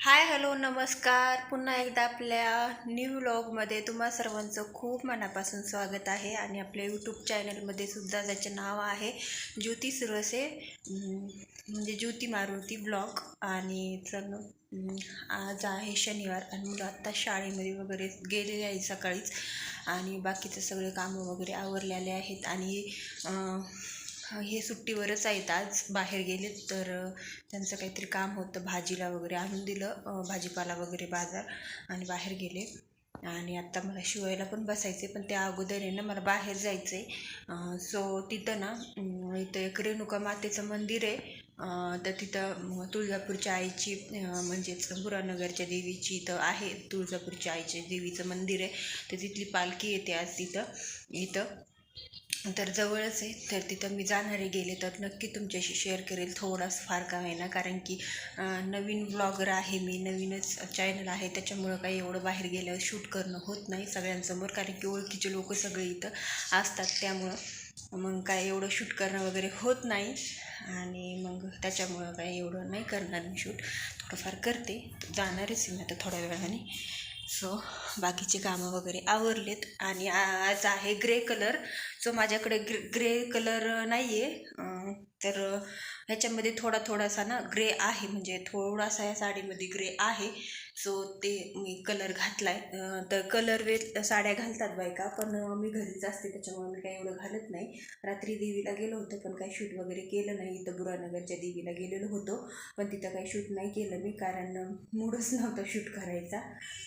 Hi hello नमस्कार. पुन्हा एकदा आपल्या न्यू व्लॉगमध्ये तुम्हा सर्वांचं खूप मनापासून स्वागत आहे आणि आपल्या यूट्यूब चॅनलमध्ये सुद्धा ज्याचे नाव आहे ज्योती सुरसे म्हणजे ज्योती मारुती ब्लॉग आणि चल आज आहे शनिवार आणि मुलं आत्ता शाळेमध्ये वगैरे गेलेले आहे सकाळीच. आणि बाकीचे सगळे कामं वगैरे आवरलेले आहेत. आणि हे सुट्टीवरच आहेत आज. बाहेर गेलेत तर त्यांचं काहीतरी काम होतं. भाजीला वगैरे आणून दिलं भाजीपाला वगैरे बाजार आणि बाहेर गेले. आणि आत्ता मला शिवायला पण बसायचे पण त्या अगोदर आहे ना मला बाहेर जायचं आहे सो तिथं ना इथं एक रेणुका मातेचं मंदिर आहे. तर तिथं तुळजापूरच्या आईची म्हणजेच बुरानगरच्या देवीची इथं आहे. तुळजापूरच्या आईच्या देवीचं मंदिर आहे. तर तिथली पालखी येते आज तिथं इथं. तर जवळच आहे तर तिथं मी जाणारे गेले तर नक्की तुमच्याशी शेअर करेल. थोडासा फार का होईना कारण की नवीन ब्लॉगर आहे मी नवीनच चॅनल आहे. त्याच्यामुळं काही एवढं बाहेर गेल्यावर शूट करणं होत नाही सगळ्यांसमोर कारण की ओळखीचे लोक सगळे इथं असतात. त्यामुळं मग काय एवढं शूट करणं वगैरे होत नाही. आणि मग त्याच्यामुळं काय एवढं नाही करणार मी शूट थोडंफार करते. जाणारच आहे मी आता थोड्या वेळाने. सो बाकीचे कामं वगैरे आवरलेत आणि आज आहे ग्रे कलर. सो माझ्याकडे ग्रे ग्रे कलर नाही आहे तर ह्याच्यामध्ये थोडा थोडासा ना ग्रे आहे. म्हणजे थोडासा या साडीमध्ये ग्रे आहे. सो ते मी कलर घातला आहे तर कलर वे साड्या घालतात बायका पण मी घरीच असते त्याच्यामुळे मी काही एवढं घालत नाही. रात्री देवीला गेलो होतो पण काही शूट वगैरे केलं नाही. इथं बुरानगरच्या देवीला गेलेलो होतो पण तिथं काही शूट नाही केलं मी कारण मूडच नव्हता शूट करायचा.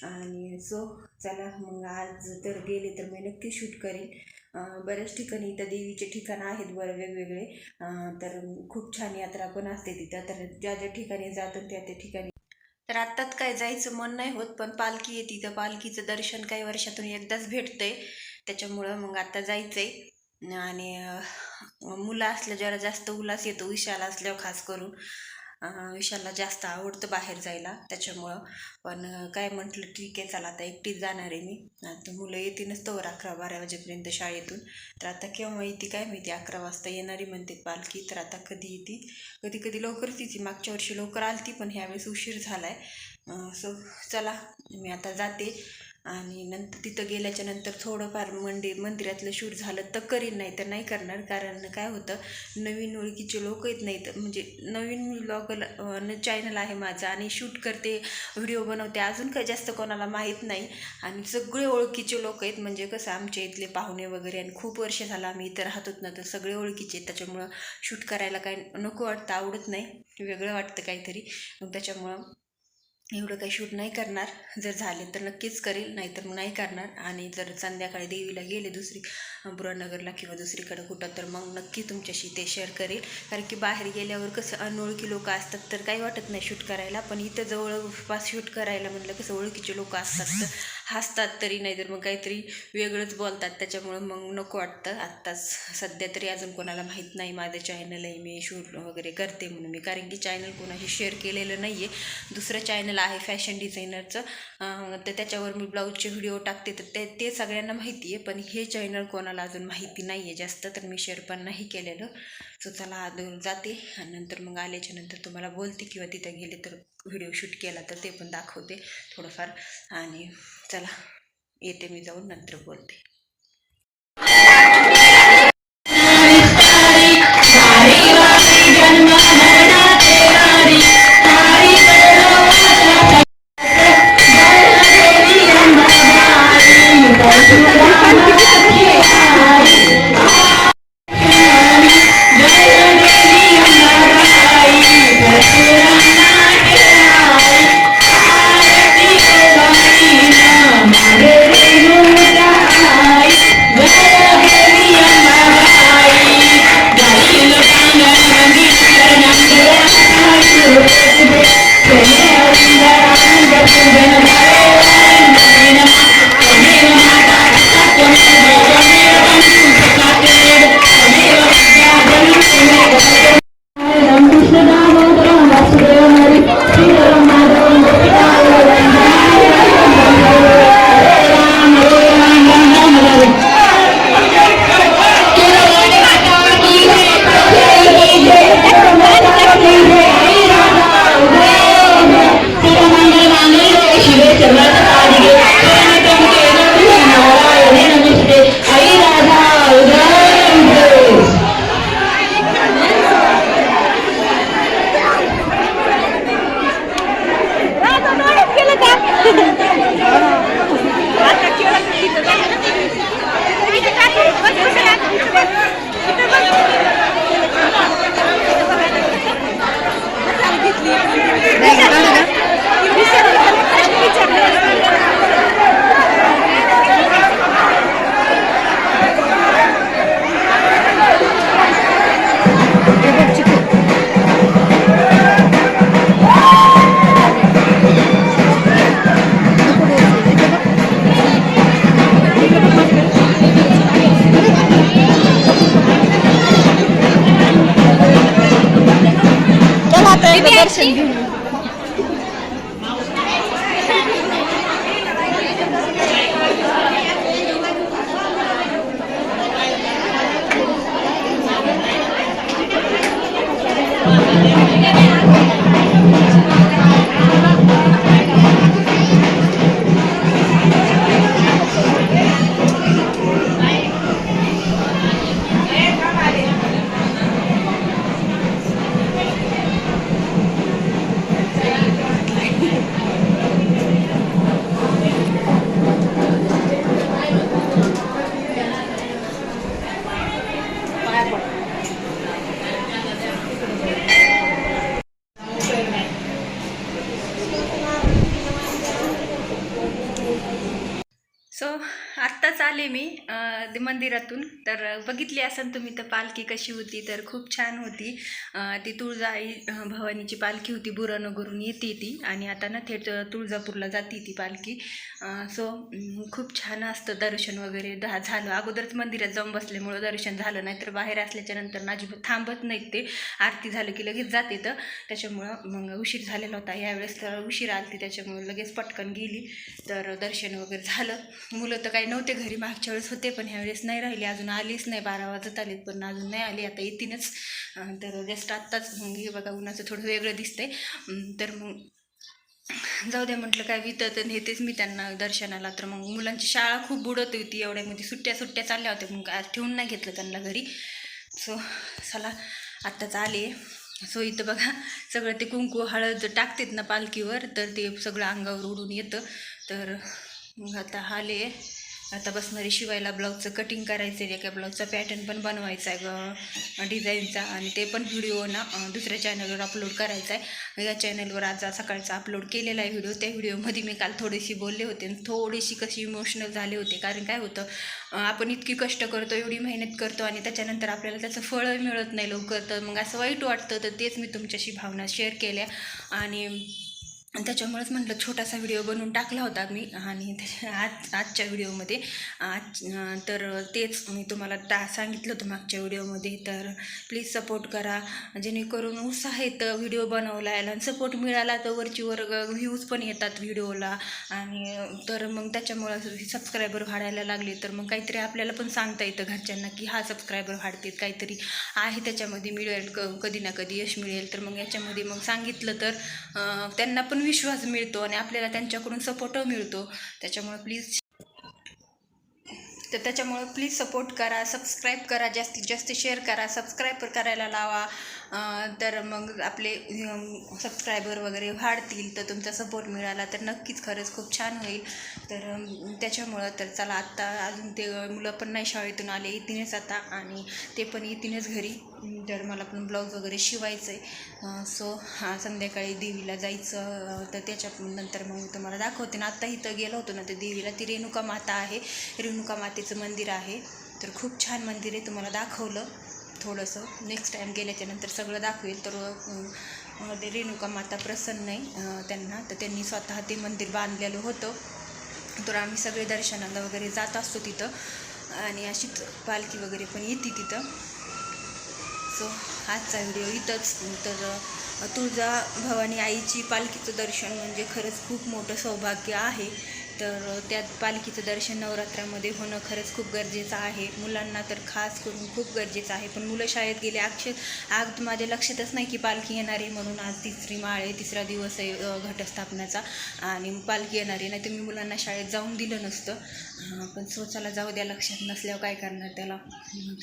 आणि सो चला मग आज तर गेले तर मी नक्की शूट करेन. बऱ्याच ठिकाणी इथं देवीचे ठिकाणं आहेत बरं वेगवेगळे. तर खूप छान यात्रा पण असते तिथं. तर ज्या ज्या ठिकाणी जातो त्या त्या ठिकाणी तर आत्ताच काय जायचं मन नाही होत पण पालखी येते. तर पालखीचं दर्शन काही वर्षातून एकदाच भेटतंय. त्याच्यामुळं मग आता आहे आणि मुलं असल्या जरा जास्त उल्हास येतो विशाल असल्यावर खास करून. विशालला जास्त आवडतं बाहेर जायला त्याच्यामुळं. पण काय म्हटलं ठीक आहे चला आता एकटीच जाणार आहे मी. आता मुलं येतीलच तर अकरा बारा वाजेपर्यंत शाळेतून. तर आता केव्हा येते काय माहिती अकरा वाजता येणारी म्हणते पालखी. तर आता कधी येते? कधी कधी लवकरच येते. मागच्या वर्षी लवकर आलती पण ह्यावेळेस उशीर झाला आहे सो चला मी आता जाते. आणि नंतर तिथं गेल्याच्यानंतर थोडंफार मंदिर मंदिरातलं शूट झालं तर करीन नाही तर नाही करणार. कारण काय होतं नवीन ओळखीचे लोक येत नाहीत. म्हणजे नवीन ब्लॉगर चॅनल आहे माझं आणि शूट करते व्हिडिओ बनवते. अजून काही जास्त कोणाला माहीत नाही. आणि सगळे ओळखीचे लोक आहेत म्हणजे कसं आमच्या इथले पाहुणे वगैरे आणि खूप वर्ष झालं आम्ही इथं राहतोच ना. तर सगळे ओळखीचे आहेत. त्याच्यामुळं शूट करायला काय नको वाटतं आवडत नाही. वेगळं वाटतं काहीतरी. मग त्याच्यामुळं एवढं काही शूट नाही करणार. जर झाले तर नक्कीच करेल नाहीतर मग नाही करणार. आणि जर संध्याकाळी देवीला गेले दुसरी बुरानगरला किंवा दुसरीकडे कुठं तर मग नक्की तुमच्याशी ते शेअर करेल. कारण की बाहेर गेल्यावर कसं अनोळखी लोक असतात तर काही वाटत नाही शूट करायला. पण इथं जवळपास शूट करायला म्हटलं कसं ओळखीचे लोक असतात. तर हसतात तरी नाही तर मग काहीतरी वेगळंच बोलतात. त्याच्यामुळं मग नको वाटतं. आत्ताच सध्या तरी अजून कोणाला माहीत नाही माझं चॅनल आहे मी शूट वगैरे करते म्हणून. मी कारण की चॅनल कोणाशी शेअर केलेलं नाही आहे दुसरं चॅनल आहे फॅशन डिझायनरचं तर त्याच्यावर मी ब्लाऊजचे व्हिडिओ टाकते. तर ते ते सगळ्यांना माहिती आहे पण हे चॅनल कोणाला अजून माहिती नाही आहे जास्त तर मी शेअर पण नाही केलेलं. सो चला आदून जाते आणि नंतर मग आल्याच्यानंतर तुम्हाला बोलते किंवा तिथं गेले तर व्हिडिओ शूट केला तर ते पण दाखवते थोडंफार. आणि चला येते मी जाऊन नंतर बोलते. मी ते मंदिरातून. तर बघितली असाल तुम्ही तर पालखी कशी होती तर खूप छान होती. ती तुळजाई भवानीची पालखी होती बुरानगरून येते ती. आणि आता ना थेट तुळजापूरला जाते ती पालखी. सो खूप छान असतं दर्शन वगैरे झालं. अगोदरच मंदिरात जाऊन बसल्यामुळं दर्शन झालं नाही तर बाहेर असल्याच्या नंतर ना अजिबात थांबत नाहीत ते. आरती झालं की लगेच जाते तर. त्याच्यामुळं मग उशीर झालेला होता. यावेळेस तर उशीर आलती त्याच्यामुळं लगेच पटकन गेली. तर दर्शन वगैरे झालं. मुलं तर काही नव्हते घरी मागच्या वेळेस होते पण ह्यावेळेस नाही राहिले. अजून आलीच नाही बारा वाजत आलीत पण अजून नाही आली. आता येतीनच तर जस्ट आत्ताच मग हे बघा उन्हाचं थोडं वेगळं दिसतंय. तर मग जाऊ द्या म्हटलं काय वितत नेतेच मी त्यांना दर्शनाला. तर मग मुलांची शाळा खूप बुडत होती एवढ्यामध्ये म्हणजे सुट्ट्या सुट्ट्या चालल्या होत्या. मग आज ठेवून नाही घेतलं त्यांना घरी. सो चला आत्ताच आले. सो इथं बघा सगळं ते कुंकू हळद टाकतात ना पालखीवर तर ते सगळं अंगावर उडून येतं. तर मग आता आले. आता बसणारी शिवायला ब्लाऊजचं कटिंग करायचं आहे एका ब्लाऊजचा पॅटर्न पण बनवायचा आहे गं डिझाईनचा आणि ते पण व्हिडिओ ना दुसऱ्या चॅनलवर अपलोड करायचा आहे या चॅनलवर आज सकाळचा अपलोड केलेला आहे व्हिडिओ त्या व्हिडिओमध्ये मी काल थोडीशी बोलले होते आणि थोडीशी कशी इमोशनल झाले होते. कारण काय होतं आपण इतकी कष्ट करतो एवढी मेहनत करतो आणि त्याच्यानंतर आपल्याला त्याचं फळ मिळत नाही लवकर. तर मग असं वाईट वाटतं तर तेच मी तुमच्याशी भावना शेअर केल्या. आणि आणि त्याच्यामुळेच म्हटलं छोटासा व्हिडिओ बनवून टाकला होता मी. आणि त्याच्या आज आजच्या व्हिडिओमध्ये आज तर तेच मी तुम्हाला टा सांगितलं होतं मागच्या व्हिडिओमध्ये. तर प्लीज सपोर्ट करा. जेणेकरून उत्साह येतं व्हिडिओ बनवला याला आणि सपोर्ट मिळाला तर वरची वर व्ह्यूज पण येतात व्हिडिओला. आणि तर मग त्याच्यामुळं सबस्क्रायबर वाढायला लागले. तर मग काहीतरी आपल्याला पण सांगता येतं घरच्यांना की हा सबस्क्रायबर वाढतात. काहीतरी आहे त्याच्यामध्ये मिळेल क कधी ना कधी यश मिळेल. तर मग याच्यामध्ये मग सांगितलं तर त्यांना पण विश्वास मिळतो आणि आपल्याला त्यांच्याकडून सपोर्ट मिळतो. त्याच्यामुळे प्लीज तर त्याच्यामुळं प्लीज सपोर्ट करा सबस्क्राईब करा जास्तीत जास्त शेअर करा सबस्क्राईब करायला लावा. तर मग आपले सबस्क्रायबर वगैरे वाढतील तर तुमचा सपोर्ट मिळाला तर नक्कीच खरंच खूप छान होईल. तर त्याच्यामुळं तर चला आत्ता अजून ते मुलं पण नाही शाळेतून आले इथेच आता आणि ते पण इथेच घरी. तर मला पण ब्लाऊज वगैरे शिवायचं आहे सो हा संध्याकाळी देवीला जायचं तर त्याच्या नंतर मग तुम्हाला दाखवते. ना आत्ता इथं गेलो होतो ना तर देवीला ती रेणुका माता आहे. रेणुका मातेचं मंदिर आहे. तर खूप छान मंदिर आहे तुम्हाला दाखवलं. थोडंसं नेक्स्ट टाईम गेल्याच्यानंतर सगळं दाखवेल. तर रेणुका माता प्रसन्न आहे त्यांना. तर त्यांनी स्वतः ते मंदिर बांधलेलं होतं. तर आम्ही सगळे दर्शनाला वगैरे जात असतो तिथं. आणि अशीच पालखी वगैरे पण येते तिथं. सो आजचा व्हिडिओ इथंच. तर तुळजा भवानी आईची पालखीचं दर्शन म्हणजे खरंच खूप मोठं सौभाग्य आहे. तर त्यात पालखीचं दर्शन नवरात्रामध्ये होणं खरंच खूप गरजेचं आहे. मुलांना तर खास करून खूप गरजेचं आहे. पण मुलं शाळेत गेले अक्षर आज माझ्या लक्षातच नाही की पालखी येणार आहे म्हणून आज तिसरी माळ आहे तिसरा दिवस आहे घटस्थापनाचा. आणि पालखी येणार आहे नाही तर मी मुलांना शाळेत जाऊन दिलं नसतं. पण स्वतःला जाऊ द्या लक्षात नसल्यावर काय करणार त्याला?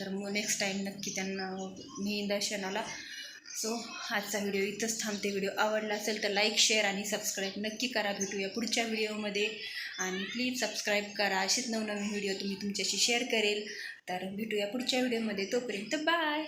तर मग नेक्स्ट टाईम नक्की त्यांना मी दर्शनाला सो आजचा व्हिडिओ इथंच थांबते. व्हिडिओ आवडला असेल तर लाईक शेअर आणि सबस्क्राईब नक्की करा. भेटूया पुढच्या व्हिडिओमध्ये. आणि प्लीज सबस्क्राईब करा. असेच नवनवीन व्हिडिओ तुम्ही तुमच्याशी शेअर करेल. तर भेटूया पुढच्या व्हिडिओमध्ये. तोपर्यंत बाय